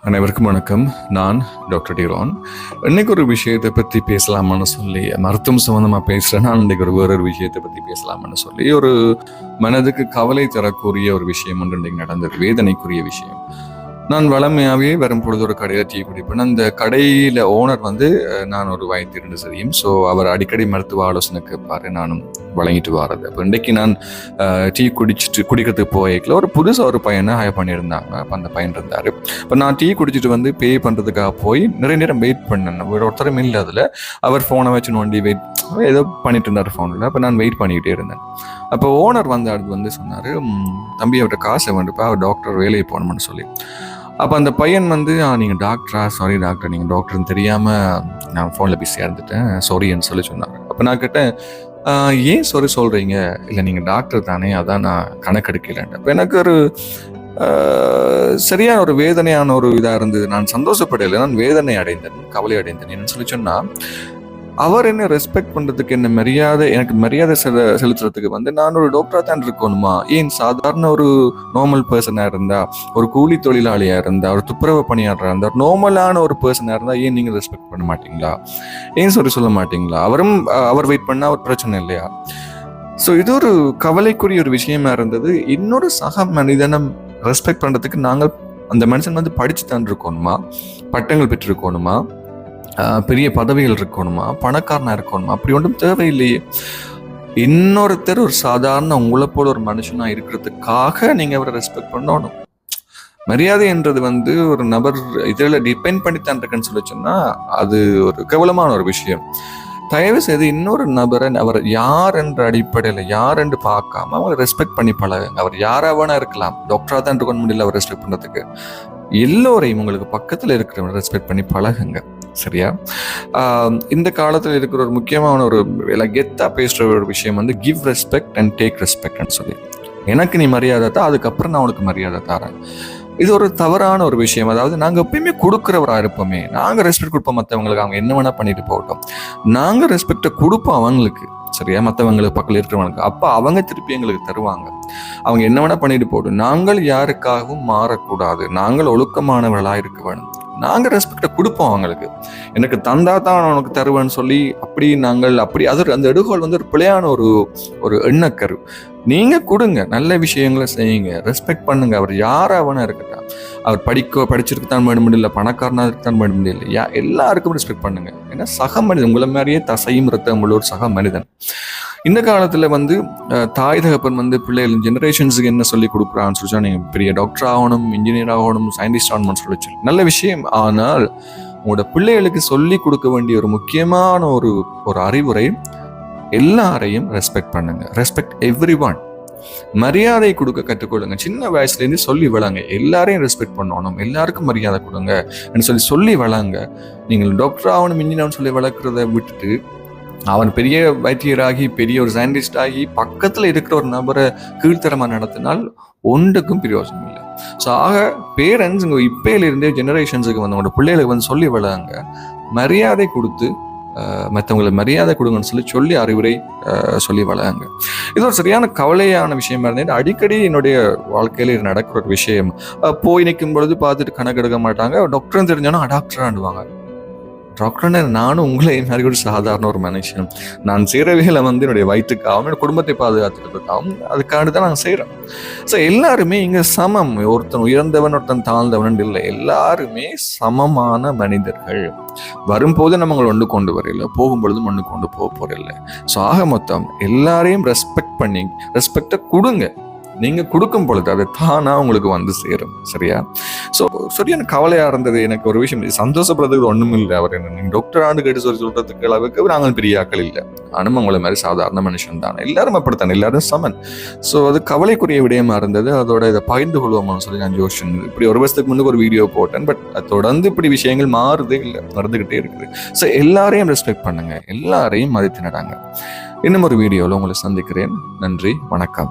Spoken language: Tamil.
அனைவருக்கும் வணக்கம். நான் டாக்டர் டிரான். இன்னைக்கு ஒரு விஷயத்தை பற்றி பேசலாமான்னு சொல்லி மருத்துவம் சம்மந்தமாக பேசுகிறேன் நான் இன்னைக்கு ஒரு வேறொரு விஷயத்தை பற்றி பேசலாமான்னு சொல்லி ஒரு மனதுக்கு கவலை தரக்கூடிய ஒரு விஷயம் ஒன்று இன்றைக்கு நடந்தது. வேதனைக்குரிய விஷயம். நான் வளமையாகவே வரும்பொழுது ஒரு கடையில் டீ குடிப்பேன். அந்த கடையில் ஓனர் வந்து நான் ஒரு வயத்திருந்து சரியும் ஸோ அவர் அடிக்கடி மருத்துவ ஆலோசனை கேட்பாரு நானும் வழங்கிட்டு வரது அப்போ இன்றைக்கு நான் டீ குடிச்சிட்டு குடிக்கிறதுக்கு போய்க்கல ஒரு புதுசாக ஒரு பையனை ஹை பண்ணியிருந்தாங்க. அப்போ அந்த பையன் இருந்தார். இப்போ நான் டீ குடிச்சிட்டு வந்து பே பண்ணுறதுக்காக போய் நிறைய நேரம் வெயிட் பண்ணேன். ஒரு ஒருத்தரும் இல்லை அதில் அவர் ஃபோனை வச்சு நோண்டி வெயிட் ஏதோ பண்ணிட்டு இருந்தார் ஃபோனில் அப்போ நான் வெயிட் பண்ணிக்கிட்டே இருந்தேன். அப்போ ஓனர் வந்து அடுத்து வந்து சொன்னார் தம்பி அவர்கிட்ட காசை வந்துப்பா அவர் டாக்டர் வேலையை போகணும்னு சொல்லி. அப்போ அந்த பையன் வந்து நீங்கள் டாக்டரா சாரி டாக்டர் நீங்கள் டாக்டர்னு தெரியாமல் நான் ஃபோனில் பிஸியாக இருந்துட்டேன் சாரின்னு சொல்லி சொன்னார் அப்போ நான் கேட்டேன் ஏன் சாரி சொல்கிறீங்க இல்லை நீங்கள் டாக்டர் தானே அதான் நான் கணக்கெடுக்கலன்ட்டு. அப்போ எனக்கு ஒரு சரியான ஒரு வேதனையான ஒரு இதாக இருந்தது. நான் சந்தோஷப்படலை. நான் வேதனை அடைந்தேன் கவலை அடைந்தேன். என்னன்னு சொல்லி சொன்னால் அவர் என்ன ரெஸ்பெக்ட் பண்றதுக்கு என்ன மரியாதை எனக்கு மரியாதை செல செலுத்துறதுக்கு வந்து நான் ஒரு டாக்டரா தான் இருக்கணுமா? ஏன் சாதாரண ஒரு நார்மல் பர்சனா இருந்தா ஒரு கூலி தொழிலாளியா இருந்தா ஒரு துப்புரவு பணியாளராக இருந்தா நார்மலான ஒரு பர்சனா இருந்தா ஏன் நீங்க ரெஸ்பெக்ட் பண்ண மாட்டீங்களா? ஏன் சொல்லி சொல்ல மாட்டீங்களா? அவரும் அவர் வெயிட் பண்ணா ஒரு பிரச்சனை இல்லையா? ஸோ இது ஒரு கவலைக்குரிய ஒரு விஷயமா இருந்தது. இன்னொரு சக மனிதனம் ரெஸ்பெக்ட் பண்றதுக்கு நாங்கள் அந்த மனுஷன் வந்து படிச்சு தான் இருக்கணுமா? பட்டங்கள் பெற்றிருக்கணுமா? பெரிய பதவிகள் இருக்கணுமா? பணக்காரனாக இருக்கணுமா? அப்படி ஒன்றும் தேவையில்லையே. இன்னொருத்தர் ஒரு சாதாரண உங்களை போல ஒரு மனுஷனாக இருக்கிறதுக்காக நீங்கள் அவரை ரெஸ்பெக்ட் பண்ணணும். மரியாதை என்றது வந்து ஒரு நபர் இதில் டிபெண்ட் பண்ணித்தான் இருக்குன்னு சொல்லி சொன்னால் அது ஒரு கேவலமான ஒரு விஷயம். தயவு செய்து இன்னொரு நபரை அவர் யார் என்ற அடிப்படையில் யார் என்று பார்க்காம அவங்களை ரெஸ்பெக்ட் பண்ணி பழகுங்க. அவர் யாராக வேணா இருக்கலாம். டாக்டராக தான் இருக்க முடியல அவர் ரெஸ்பெக்ட் பண்ணுறதுக்கு எல்லோரையும் உங்களுக்கு பக்கத்தில் இருக்கிறவங்க ரெஸ்பெக்ட் பண்ணி பழகுங்க. சரியா? ஆஹ் இந்த காலத்துல இருக்கிற ஒரு முக்கியமான ஒரு வேலை கெத்தா பேசுற ஒரு விஷயம் வந்து கிவ் ரெஸ்பெக்ட் அண்ட் டேக் ரெஸ்பெக்ட்னு சொல்லி. எனக்கு நீ மரியாதை தான் அதுக்கப்புறம் நான் உனக்கு மரியாதை தரேன். இது ஒரு தவறான ஒரு விஷயம். அதாவது நாங்க எப்பயுமே கொடுக்குறவராக இருப்போமே. நாங்க ரெஸ்பெக்ட் கொடுப்போம் மற்றவங்களுக்கு அவங்க என்ன வேணா பண்ணிட்டு போகட்டும். நாங்க ரெஸ்பெக்டை கொடுப்போம் அவங்களுக்கு. சரியா? மற்றவங்களுக்கு பக்கத்தில் இருக்கிறவங்களுக்கு. அப்போ அவங்க திருப்பி எங்களுக்கு தருவாங்க. அவங்க என்ன வேணா பண்ணிட்டு போகட்டும். நாங்கள் யாருக்காகவும் மாறக்கூடாது. நாங்கள் ஒழுக்கமானவர்களாக இருக்க வேணும். நாங்கள் ரெஸ்பெக்டை கொடுப்போம் அவங்களுக்கு. எனக்கு தந்தா தான் நான் உனக்கு தருவேன்னு சொல்லி அப்படி நாங்கள் அப்படி அது ஒரு- அந்த எடுகோல் வந்து ஒரு பிழையான ஒரு ஒரு எண்ணக்கரு. நீங்கள் கொடுங்க நல்ல விஷயங்களை செய்யுங்க ரெஸ்பெக்ட் பண்ணுங்க. அவர் யாரா வேணா இருக்கட்டும். அவர் படிக்க படிச்சிருக்கு தான் வேணும் முடியல பணக்காரனா இருக்கு தான் வேணும் முடியல யா எல்லாருக்கும் ரெஸ்பெக்ட் பண்ணுங்க. ஏன்னா சக மனிதன் உங்களை மாதிரியே தசையும் ரத்தம் உள்ள ஒரு சக மனிதன். இந்த காலத்தில் வந்து தாய் தகப்பன் வந்து பிள்ளைகள் ஜெனரேஷன்ஸுக்கு என்ன சொல்லி கொடுக்குறான்னு சொல்லி நீங்கள் பெரிய டாக்டர் ஆகணும் இன்ஜினியர் ஆகணும் சயின்டிஸ்ட் ஆகணும்னு சொல்லி சொல்லி நல்ல விஷயம். ஆனால் உங்களோட பிள்ளைகளுக்கு சொல்லி கொடுக்க வேண்டிய ஒரு முக்கியமான ஒரு ஒரு அறிவுரை எல்லாரையும் ரெஸ்பெக்ட் பண்ணுங்க. ரெஸ்பெக்ட் எவ்ரி ஒன் மரியாதை கொடுக்க கற்றுக்கொள்ளுங்க. சின்ன வயசுலேருந்து சொல்லி வளங்க எல்லாரையும் ரெஸ்பெக்ட் பண்ணணும். எல்லாருக்கும் மரியாதை கொடுங்க. சொல்லி சொல்லி வளங்க நீங்கள் டாக்டர் ஆகணும் இன்ஜினியர்னு சொல்லி வளர்க்குறத விட்டுட்டு அவன் பெரிய வைத்தியராகி பெரிய ஒரு சயின்டிஸ்ட் ஆகி பக்கத்தில் இருக்கிற ஒரு நபரை கீழ்த்தரமாக நடத்தினால் ஒன்றுக்கும் பிரயோஜனம் இல்லை. ஸோ ஆக பேரண்ட்ஸ் இங்கே இப்பையிலிருந்தே ஜெனரேஷன்ஸுக்கு வந்து உங்களோட பிள்ளைகளுக்கு வந்து சொல்லி வளங்க மரியாதை கொடுத்து மற்றவங்களை மரியாதை கொடுங்கன்னு சொல்லி சொல்லி அறிவுரை சொல்லி வளங்க இது ஒரு சரியான கவலையான விஷயமா இருந்தது. அடிக்கடி என்னுடைய வாழ்க்கையில் இது நடக்கிற ஒரு விஷயம். போய் நிற்கும் பொழுது பார்த்துட்டு கணக்கெடுக்க மாட்டாங்க. டாக்டர்னு தெரிஞ்சாலும் அடாப்டரான்டுவாங்க டாக்டர்னு நானும் உங்களை மாதிரி ஒரு சாதாரண ஒரு மனுஷன். நான் செய்கிற வேலை வந்து என்னுடைய வயிற்றுக்காகவும் என்னோட குடும்பத்தை பாதுகாத்துக்கிறதுக்காகவும் அதுக்காண்டி தான் நாங்கள் செய்கிறோம் ஸோ எல்லாருமே இங்கே சமம். ஒருத்தன் உயர்ந்தவன் ஒருத்தன் தாழ்ந்தவன் இல்லை. எல்லாருமே சமமான மனிதர்கள். வரும்போது நம்ம உங்களை ஒன்று கொண்டு வரையில போகும்பொழுதும் ஒன்று கொண்டு போக போகிறதில்ல ஸோ ஆக மொத்தம் எல்லாரையும் ரெஸ்பெக்ட் பண்ணி ரெஸ்பெக்டை கொடுங்க. நீங்கள் கொடுக்கும் பொழுது அது தானாக உங்களுக்கு வந்து சேரும். சரியா? சரியான கவலையா இருந்தது. எனக்கு ஒரு விஷயம் சந்தோஷப்படுறதுக்கு ஒண்ணும் இல்லை. அவர் என்ன டாக்டர் ஆண்டு கேட்டு சொல்லி சொல்றதுக்கு அளவுக்கு நாங்கள் பெரிய ஆக்கள் இல்லை ஆனும் மாதிரி சாதாரண மனுஷன் தான். எல்லாரும் அப்படித்தான். எல்லாரும் சமன். ஸோ அது கவலைக்குரிய விடயமா இருந்தது. அதோட இதை பகிர்ந்து கொள்வோம்னு சொல்லி நான் ஜோஷன் இப்படி ஒரு வருஷத்துக்கு முன்னுக்கு ஒரு வீடியோ போட்டேன். பட் தொடர்ந்து இப்படி விஷயங்கள் மாறுதே இல்லை. நடந்துகிட்டே இருக்குது. ஸோ எல்லாரையும் ரெஸ்பெக்ட் பண்ணுங்க. எல்லாரையும் மதித்து நடாங்க. இன்னும் ஒரு வீடியோவில் உங்களை சந்திக்கிறேன். நன்றி. வணக்கம்.